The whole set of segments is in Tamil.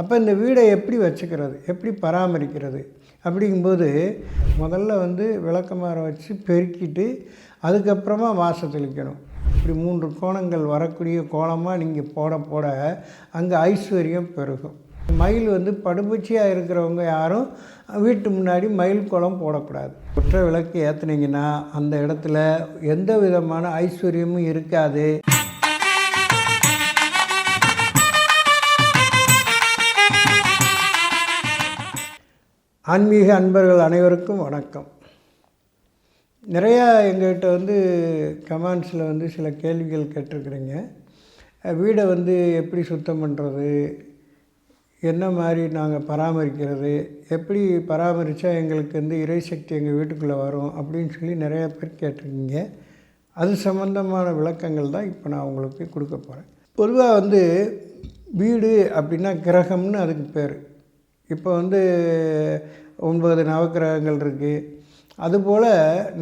அப்போ இந்த வீடை எப்படி வச்சுக்கிறது? எப்படி பராமரிக்கிறது? அப்படிங்கும்போது முதல்ல வந்து விளக்கமாரம் வச்சு பெருக்கிட்டு அதுக்கப்புறமா வாசல் தெளிக்கணும் இப்படி மூன்று கோணங்கள் வரக்கூடிய கோலமாக நீங்கள் போட போட அங்கே ஐஸ்வர்யம் பெருகும். மயில் வந்து படுபூச்சியாக இருக்கிறவங்க யாரும் வீட்டு முன்னாடி மயில் குளம் போடக்கூடாது. குற்ற விளக்கு ஏற்றுனீங்கன்னா அந்த இடத்துல எந்த விதமான ஐஸ்வர்யமும் இருக்காது. ஆன்மீக அன்பர்கள் அனைவருக்கும் வணக்கம். நிறையா எங்கள்கிட்ட வந்து கமெண்ட்ஸில் வந்து சில கேள்விகள் கேட்டிருக்கிறீங்க. வீடை வந்து எப்படி சுத்தம் பண்ணுறது என்ன மாதிரி நாங்கள் பராமரிக்கிறது? எப்படி பராமரித்தா எங்களுக்கு வந்து இறை சக்தி எங்கள் வீட்டுக்குள்ளே வரும்? அப்படின்னு சொல்லி நிறையா பேர் கேட்டிருக்கீங்க. அது சம்மந்தமான விளக்கங்கள் தான் இப்போ நான் உங்களுக்கு கொடுக்க போகிறேன் பொதுவாக வந்து வீடு அப்படின்னா கிரகம்னு அதுக்கு பேர். இப்போ வந்து ஒன்பது நவக்கிரகங்கள் இருக்குது அதுபோல்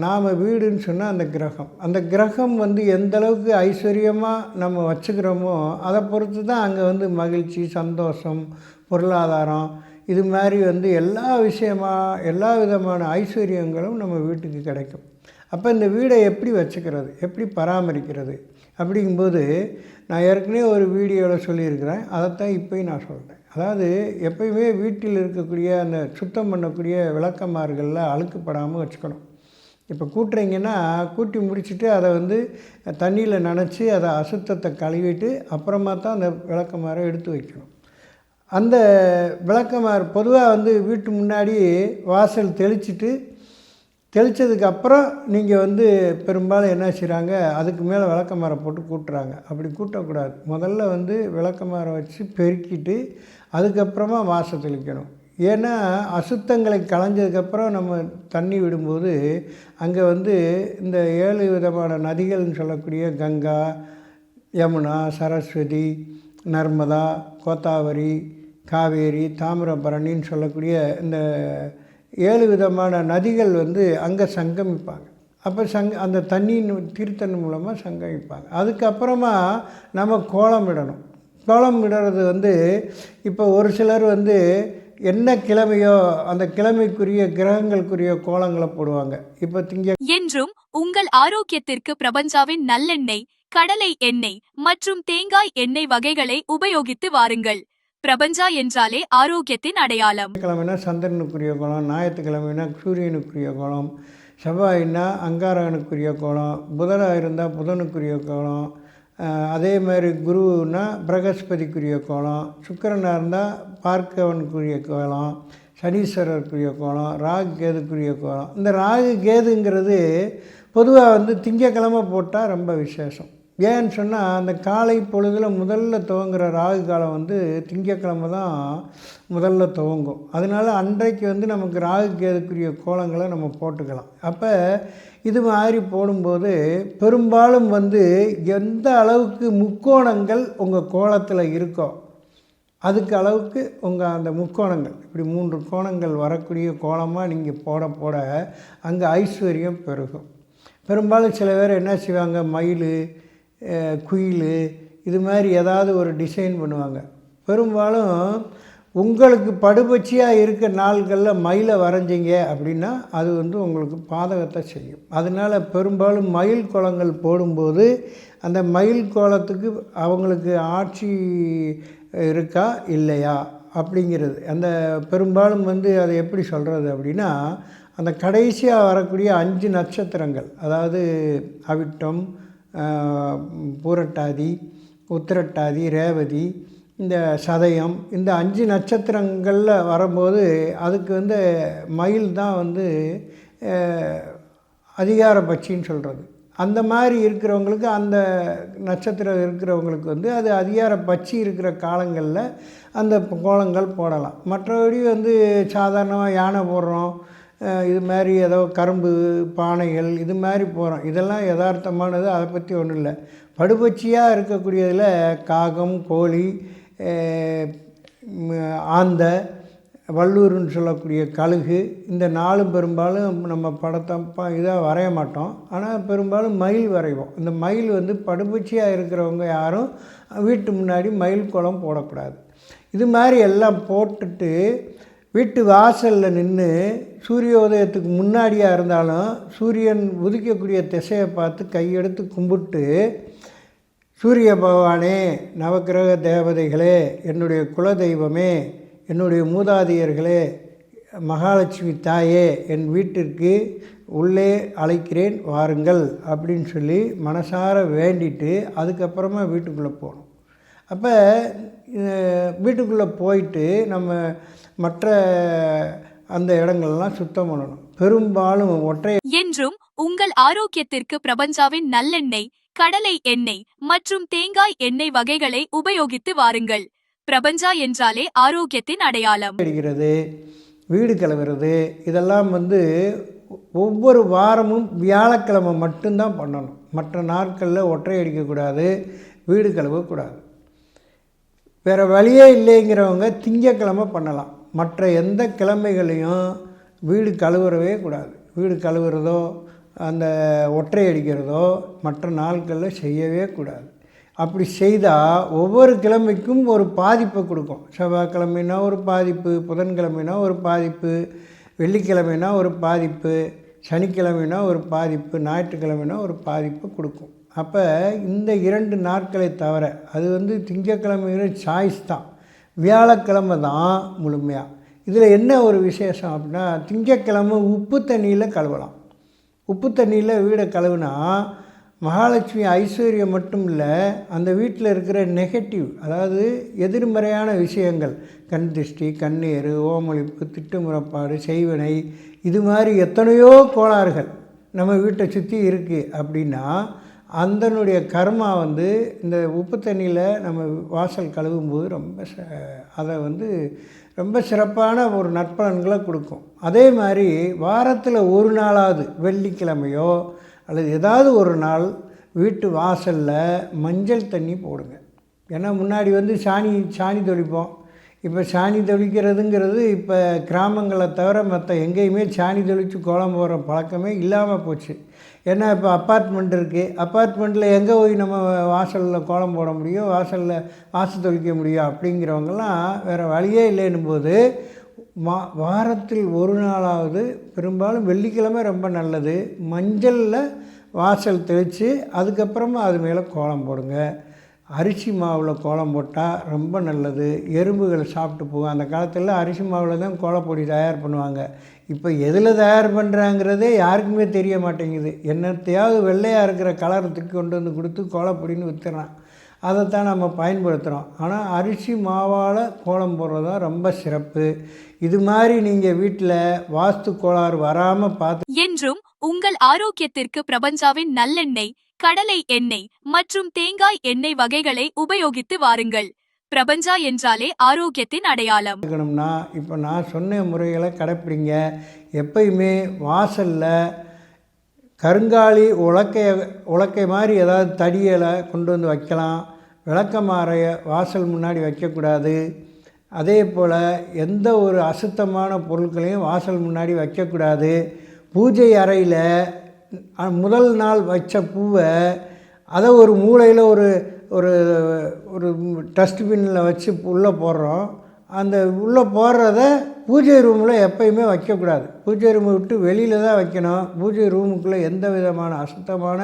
நாம் வீடுன்னு சொன்னால் அந்த கிரகம். அந்த கிரகம் வந்து எந்தளவுக்கு ஐஸ்வர்யமாக நம்ம வச்சுக்கிறோமோ அதை பொறுத்து தான் அங்கே வந்து மகிழ்ச்சி சந்தோஷம் பொருளாதாரம் இது மாதிரி வந்து எல்லா விஷயமா எல்லா விதமான ஐஸ்வர்யங்களும் நம்ம வீட்டுக்கு கிடைக்கும். அப்போ இந்த வீடை எப்படி வச்சுக்கிறது? எப்படி பராமரிக்கிறது? அப்படிங்கும்போது நான் ஏற்கனவே ஒரு வீடியோவில் சொல்லியிருக்கிறேன். அதைத்தான் இப்போயும் நான் சொல்கிறேன் அதாவது எப்பயுமே வீட்டில் இருக்கக்கூடிய அந்த சுத்தம் பண்ணக்கூடிய விளக்கமார்களில் அழுக்குப்படாமல் வச்சுக்கணும். இப்போ கூட்டுறீங்கன்னா கூட்டி முடிச்சுட்டு அதை வந்து தண்ணியில் நனைச்சி அதை அசுத்தத்தை கழுவிட்டு அப்புறமா தான் அந்த விளக்கமாரை எடுத்து வைக்கணும். அந்த விளக்கமாறு பொதுவாக வந்து வீட்டு முன்னாடி வாசல் தெளிச்சிட்டு தெளித்ததுக்கு அப்புறம் நீங்கள் வந்து பெரும்பாலும் என்ன செய்கிறாங்க அதுக்கு மேலே விளக்கமாரை போட்டு கூட்டுறாங்க. அப்படி கூட்டக்கூடாது. முதல்ல வந்து விளக்கமாரை வச்சு பெருக்கிட்டு அதுக்கப்புறமா வாசல் தெளிக்கணும். ஏன்னா அசுத்தங்களை களைஞ்சதுக்கப்புறம் நம்ம தண்ணி விடும்போது அங்கே வந்து இந்த ஏழு விதமான நதிகள்னு சொல்லக்கூடிய கங்கா யமுனா சரஸ்வதி நர்மதா கோத்தாவரி காவேரி தாமிரபரணின்னு சொல்லக்கூடிய இந்த ஏழு விதமான நதிகள் வந்து அங்கே சங்கமிப்பாங்க. அப்போ சங் அந்த தண்ணியின் தீர்த்தன் மூலமாக சங்கமிப்பாங்க. அதுக்கப்புறமா நம்ம கோலம் விடணும். கோலம் விடுறது வந்து இப்போ ஒரு சிலர் வந்து என்ன கிழமையோ அந்த கிழமைக்குரிய கிரகங்களுக்குரிய கோலங்களை போடுவாங்க. இப்போ திங்க என்றும் உங்கள் ஆரோக்கியத்திற்கு பிரபஞ்சாவின் நல்லெண்ணெய் கடலை எண்ணெய் மற்றும் தேங்காய் எண்ணெய் வகைகளை உபயோகித்து வாருங்கள். பிரபஞ்சா என்றாலே ஆரோக்கியத்தின் அடையாளம். கிழமைனா சந்திரனுக்குரிய கோலம் ஞாயிற்றுக்கிழமைனா சூரியனுக்குரிய கோலம் செவ்வாயினா அங்காரகனுக்குரிய கோலம் புதனாக இருந்தால் புதனுக்குரிய கோலம் அதே மாதிரி குருன்னா பிரகஸ்பதிக்குரிய கோலம் சுக்கரனாக இருந்தால் பார்க்கவனுக்குரிய கோலம் சனீஸ்வரருக்குரிய கோலம் ராகு கேதுக்குரிய கோலம். இந்த ராகு கேதுங்கிறது பொதுவாக வந்து திங்கக்கிழமை போட்டால் ரொம்ப விசேஷம். ஏன்னு சொன்னால் அந்த காலை பொழுதில் முதல்ல துவங்குற ராகு காலம் வந்து திங்கக்கிழமை தான் முதல்ல துவங்கும். அதனால் அன்றைக்கு வந்து நமக்கு ராகு கேதுக்குரிய கோலங்களை நம்ம போட்டுக்கலாம். அப்போ இது மாதிரி போடும்போது பெரும்பாலும் வந்து எந்த அளவுக்கு முக்கோணங்கள் உங்கள் கோலத்தில் இருக்கோ அதுக்கு அளவுக்கு உங்கள் அந்த முக்கோணங்கள் இப்படி மூன்று கோணங்கள் வரக்கூடிய கோலமாக நீங்கள் போட போட அங்கே ஐஸ்வர்யம் பெருகும். பெரும்பாலும் சில பேர் என்ன செய்வாங்க மயில் குயில் இது மாதிரி ஏதாவது ஒரு டிசைன் பண்ணுவாங்க. பெரும்பாலும் உங்களுக்கு படுபட்சியாக இருக்க நாள்களில் மயிலை வரைஞ்சிங்க அப்படின்னா அது வந்து உங்களுக்கு பாதகத்தை செய்யும். அதனால் பெரும்பாலும் மயில் கோலங்கள் போடும்போது அந்த மயில் கோலத்துக்கு அவங்களுக்கு ஆட்சி இருக்கா இல்லையா அப்படிங்கிறது. அந்த பெரும்பாலும் வந்து அதை எப்படி சொல்கிறது அப்படின்னா அந்த கடைசியாக வரக்கூடிய அஞ்சு நட்சத்திரங்கள் அதாவது அவிட்டம் பூரட்டாதி உத்திரட்டாதி ரேவதி இந்த சதயம் இந்த அஞ்சு நட்சத்திரங்களில் வரும்போது அதுக்கு வந்து மயில் தான் வந்து அதிகார பட்சின்னு சொல்கிறது அந்த மாதிரி இருக்கிறவங்களுக்கு அந்த நட்சத்திரம் இருக்கிறவங்களுக்கு வந்து அது அதிகார பட்சி இருக்கிற காலங்களில் அந்த கோலங்கள் போடலாம். மற்றபடி வந்து சாதாரணமாக யானை போடுறோம் இது மாதிரி ஏதோ கரும்பு பானைகள் இது மாதிரி போகிறோம் இதெல்லாம் யதார்த்தமானது அதை பற்றி ஒன்றும் இல்லை. படுபட்சியாக இருக்கக்கூடியதில் காகம் கோழி ஆந்த ஆந்தை வள்ளூர்னு சொல்லக்கூடிய கழுகு இந்த நாலு பெரும்பாலும் நம்ம படத்தை ப இதாக வரைய மாட்டோம். ஆனால் பெரும்பாலும் மயில் வரைவோம். இந்த மயில் வந்து படுபூச்சியாக இருக்கிறவங்க யாரும் வீட்டு முன்னாடி மயில் குளம் போடக்கூடாது. இது மாதிரி எல்லாம் போட்டுட்டு வீட்டு வாசலில் நின்று சூரியோதயத்துக்கு முன்னாடியாக இருந்தாலும் சூரியன் உதிக்கக்கூடிய திசையை பார்த்து கையெடுத்து கும்பிட்டு சூரிய பகவானே நவக்கிரக தேவதைகளே என்னுடைய குலதெய்வமே என்னுடைய மூதாதையர்களே மகாலட்சுமி தாயே என் வீட்டிற்கு உள்ளே அழைக்கிறேன் வாருங்கள் அப்படின்னு சொல்லி மனசார வேண்டிட்டு அதுக்கப்புறமா வீட்டுக்குள்ளே போகணும். அப்போ வீட்டுக்குள்ளே போயிட்டு நம்ம மற்ற அந்த இடங்கள்லாம் சுத்தம் பண்ணணும். பெரும்பாலும் ஒற்றை என்றும் உங்கள் ஆரோக்கியத்திற்கு பிரபஞ்சாவின் நல்லெண்ணெய் கடலை எண்ணெய் மற்றும் தேங்காய் எண்ணெய் வகைகளை உபயோகித்து வாருங்கள். பிரபஞ்சா என்றாலே ஆரோக்கியத்தின் அடையாளம். அடிக்கிறது வீடு கழுவுறது இதெல்லாம் வந்து ஒவ்வொரு வாரமும் வியாழக்கிழமை மட்டும்தான் பண்ணணும். மற்ற நாட்களில் ஒற்றை அடிக்கக்கூடாது வீடு கழுவக்கூடாது. வேறு வழியே இல்லைங்கிறவங்க திங்கக்கிழமை பண்ணலாம். மற்ற எந்த கிழமைகளையும் வீடு கழுவுறவே கூடாது. வீடு கழுவுறதோ அந்த ஒற்றை அடிக்கிறதோ மற்ற நாட்களில் செய்யவே கூடாது. அப்படி செய்தால் ஒவ்வொரு கிழமைக்கும் ஒரு பாதிப்பை கொடுக்கும். செவ்வாய்க்கிழமைனா ஒரு பாதிப்பு புதன்கிழமைனா ஒரு பாதிப்பு வெள்ளிக்கிழமைனா ஒரு பாதிப்பு சனிக்கிழமைனா ஒரு பாதிப்பு ஞாயிற்றுக்கிழமைனா ஒரு பாதிப்பு கொடுக்கும். அப்போ இந்த இரண்டு நாட்களை தவிர அது வந்து திங்கக்கிழமைங்கிற சாய்ஸ் தான். வியாழக்கிழமை தான் முழுமையாக இதில் என்ன ஒரு விசேஷம் அப்படின்னா திங்கக்கிழமை உப்பு தண்ணியில் கழுவலாம். உப்பு தண்ணியில் வீடை கழுவுனா மகாலட்சுமி ஐஸ்வர்யம் மட்டும் இல்லை அந்த வீட்டில் இருக்கிற நெகட்டிவ் அதாவது எதிர்மறையான விஷயங்கள் கண் திருஷ்டி கண்ணீர் ஓமொழிப்பு திட்டுமுறப்பாடு செய்வினை இது மாதிரி எத்தனையோ கோளாறுகள் நம்ம வீட்டை சுற்றி இருக்குது அப்படின்னா அந்தனுடைய கர்மா வந்து இந்த உப்பு தண்ணியில் நம்ம வாசல் கழுவும்போது ரொம்ப ச அதை வந்து ரொம்ப சிறப்பான ஒரு நற்பலன்களை கொடுக்கும். அதே மாதிரி வாரத்தில் ஒரு நாளாவது வெள்ளிக்கிழமையோ அல்லது ஏதாவது ஒரு நாள் வீட்டு வாசலில் மஞ்சள் தண்ணி போடுங்க. ஏன்னா முன்னாடி வந்து சாணி சாணி தெளிப்போம். இப்போ சாணி தெளிக்கிறதுங்கிறது இப்போ கிராமங்களை தவிர மற்ற எங்கேயுமே சாணி தெளித்து கோலம் போடுற பழக்கமே இல்லாமல் போச்சு. ஏன்னா இப்போ அப்பார்ட்மெண்ட் இருக்குது அப்பார்ட்மெண்ட்டில் எங்கே போய் நம்ம வாசலில் கோலம் போட முடியும்? வாசலில் வாசல் தெளிக்க முடியும்? அப்படிங்கிறவங்கெல்லாம் வேறு வழியே இல்லைன்னும் போது மா வாரத்தில் ஒரு நாளாவது பெரும்பாலும் வெள்ளிக்கிழமை ரொம்ப நல்லது. மஞ்சளில் வாசல் தெளித்து அதுக்கப்புறமா அது மேலே கோலம் போடுங்க. அரிசி மாவில் கோலம் போட்டால் ரொம்ப நல்லது. எறும்புகள் சாப்பிட்டு போகும். அந்த காலத்தில் அரிசி மாவில் தான் கோலப்பொடி தயார் பண்ணுவாங்க. இப்போ எதில் தயார் பண்ணுறாங்கிறதே யாருக்குமே தெரிய மாட்டேங்குது. என்னத்தையாவது வெள்ளையாக இருக்கிற கலரத்துக்கு கொண்டு வந்து கொடுத்து கோலப்பொடின்னு விற்றுறான் அதைத்தான் நம்ம பயன்படுத்துகிறோம் ஆனால் அரிசி மாவால் கோலம் போடுறது தான் ரொம்ப சிறப்பு. இது மாதிரி நீங்கள் வீட்டில் வாஸ்து கோளாறு வராமல் பார்த்து என்றும் உங்கள் ஆரோக்கியத்திற்கு பிரபஞ்சாவின் நல்லெண்ணெய் கடலை எண்ணெய் மற்றும் தேங்காய் எண்ணெய் வகைகளை உபயோகித்து வாருங்கள். பிரபஞ்சா என்றாலே ஆரோக்கியத்தின் அடையாளம். இருக்கணும்னா இப்போ நான் சொன்ன முறைகளை கடைப்பிடிங்க. எப்பயுமே வாசலில் கருங்காலி உலக்கைய உலக்கை மாதிரி ஏதாவது தடியலை கொண்டு வந்து வைக்கலாம். விளக்கமாறைய வாசல் முன்னாடி வைக்கக்கூடாது. அதே போல் எந்த ஒரு அசுத்தமான பொருட்களையும் வாசல் முன்னாடி வைக்கக்கூடாது. பூஜை அறையில் முதல் நாள் வச்ச பூவை அதை ஒரு மூலையில் ஒரு ஒரு ஒரு டஸ்ட்பின்னில் வச்சு உள்ளே போடுறோம். அந்த உள்ளே போடுறத பூஜை ரூமில் எப்பயுமே வைக்கக்கூடாது. பூஜை ரூமை விட்டு வெளியில் தான் வைக்கணும். பூஜை ரூமுக்குள்ளே எந்த விதமான அசுத்தமான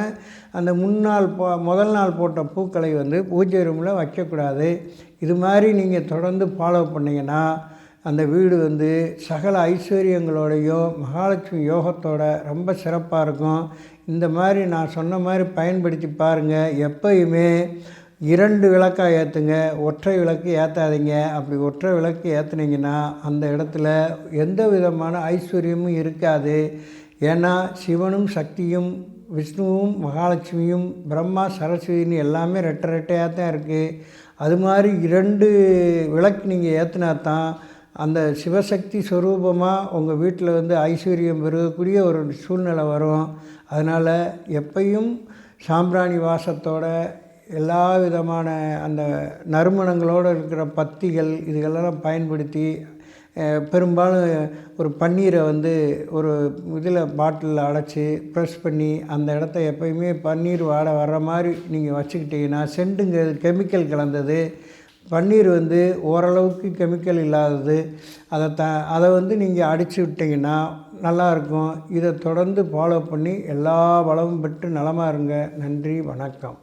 அந்த முன்னாள் போ முதல் நாள் போட்ட பூக்களை வந்து பூஜை ரூமில் வைக்கக்கூடாது. இது மாதிரி நீங்கள் தொடர்ந்து ஃபாலோ பண்ணிங்கன்னா அந்த வீடு வந்து சகல ஐஸ்வர்யங்களோடையும் மகாலட்சுமி யோகத்தோட ரொம்ப சிறப்பாக இருக்கும். இந்த மாதிரி நான் சொன்ன மாதிரி பயன்படுத்தி பாருங்கள் எப்பயுமே இரண்டு விளக்காக ஏற்றுங்க ஒற்றை விளக்கு ஏற்றாதீங்க அப்படி ஒற்றை விளக்கு ஏற்றுனீங்கன்னா அந்த இடத்துல எந்த விதமான ஐஸ்வர்யமும் இருக்காது. ஏன்னா சிவனும் சக்தியும் விஷ்ணுவும் மகாலட்சுமியும் பிரம்மா சரஸ்வதினு எல்லாமே ரெட்டை ரெட்டையாக தான் இருக்குது அது மாதிரி இரண்டு விளக்கு நீங்கள் ஏற்றினா தான் அந்த சிவசக்தி ஸ்வரூபமாக உங்கள் வீட்டில் வந்து ஐஸ்வர்யம் பெருகக்கூடிய ஒரு சூழ்நிலை வரும். அதனால் எப்பையும் சாம்பிராணி வாசத்தோட எல்லா விதமான அந்த நறுமணங்களோடு இருக்கிற பத்திகள் இதுகளெல்லாம் பயன்படுத்தி பெரும்பாலும் ஒரு பன்னீரை வந்து ஒரு இதில் பாட்டிலில் அடைச்சி ப்ரெஸ் பண்ணி அந்த இடத்த எப்பயுமே பன்னீர் வாடை வர்ற மாதிரி நீங்கள் வச்சுக்கிட்டிங்கன்னா செண்டுங்கிறது கெமிக்கல் கலந்தது. பன்னீர் வந்து ஓரளவுக்கு கெமிக்கல் இல்லாதது அதை த அதை வந்து நீங்கள் அடித்து விட்டிங்கன்னா நல்லாயிருக்கும். இதை தொடர்ந்து ஃபாலோ பண்ணி எல்லா வளமும் பெற்று நலமாக இருங்க. நன்றி வணக்கம்.